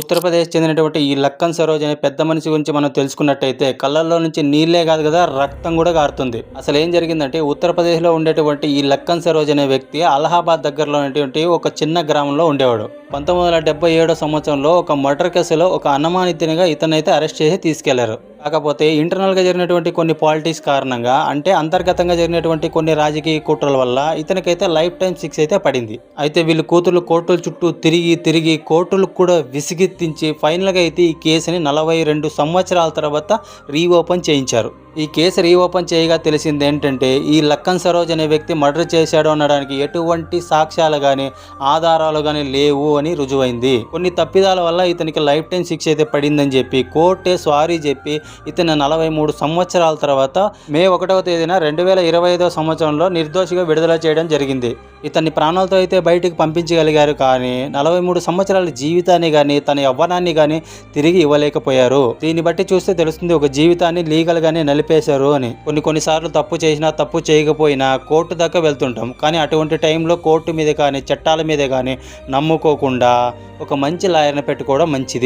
ఉత్తరప్రదేశ్ చెందినటువంటి ఈ లక్కన్ సరోజ్ అనే పెద్ద మనిషి గురించి మనం తెలుసుకున్నట్టయితే కళ్ళల్లో నుంచి నీళ్ళే కాదు కదా రక్తం కూడా కారుతుంది. అసలు ఏం జరిగిందంటే ఉత్తరప్రదేశ్లో ఉండేటువంటి ఈ లక్కన్ సరోజ్ అనే వ్యక్తి అలహాబాద్ దగ్గరలో ఉన్నటువంటి ఒక చిన్న గ్రామంలో ఉండేవాడు. పంతొమ్మిది వందల డెబ్బై ఏడో సంవత్సరంలో ఒక మర్డర్ కేసులో ఒక అనుమానితునిగా ఇతనైతే అరెస్ట్ చేసి తీసుకెళ్ళారు. కాకపోతే ఇంటర్నల్గా జరిగినటువంటి కొన్ని పాలిటిక్స్ కారణంగా అంటే అంతర్గతంగా జరిగినటువంటి కొన్ని రాజకీయ కుట్రల వల్ల ఇతనికైతే లైఫ్ టైం శిక్ష అయితే పడింది. అయితే వీళ్ళు కూతురు కోర్టుల చుట్టూ తిరిగి తిరిగి కోర్టులకు కూడా విసిగెత్తించి ఫైనల్గా అయితే ఈ కేసుని నలభై రెండు సంవత్సరాల తర్వాత రీఓపెన్ చేయించారు. ఈ కేసు రీఓపెన్ చేయగా తెలిసింది ఏంటంటే ఈ లక్కన్ సరోజ్ అనే వ్యక్తి మర్డర్ చేశాడు అనడానికి ఎటువంటి సాక్ష్యాలు కానీ ఆధారాలు కానీ లేవు అని రుజువైంది. కొన్ని తప్పిదాల వల్ల ఇతనికి లైఫ్ టైం శిక్ష అయితే పడిందని చెప్పి కోర్టే సారీ చెప్పి ఇతను నలభై మూడు సంవత్సరాల తర్వాత మే ఒకటవ తేదీన రెండు వేల ఇరవై ఐదవ సంవత్సరంలో నిర్దోషిగా విడుదల చేయడం జరిగింది. ఇతన్ని ప్రాణాలతో అయితే బయటికి పంపించగలిగారు కానీ నలభై మూడు సంవత్సరాల జీవితాన్ని కానీ తన యవ్వనాన్ని కానీ తిరిగి ఇవ్వలేకపోయారు. దీన్ని బట్టి చూస్తే తెలుస్తుంది ఒక జీవితాన్ని లీగల్ గానే నలిపేశారు అని. కొన్ని కొన్నిసార్లు తప్పు చేసినా తప్పు చేయకపోయినా కోర్టు దాకా వెళ్తుంటాం. కానీ అటువంటి టైంలో కోర్టు మీద కానీ చట్టాల మీద కానీ నమ్ముకోకుండా ఒక మంచి లాయర్ని పెట్టుకోవడం మంచిది.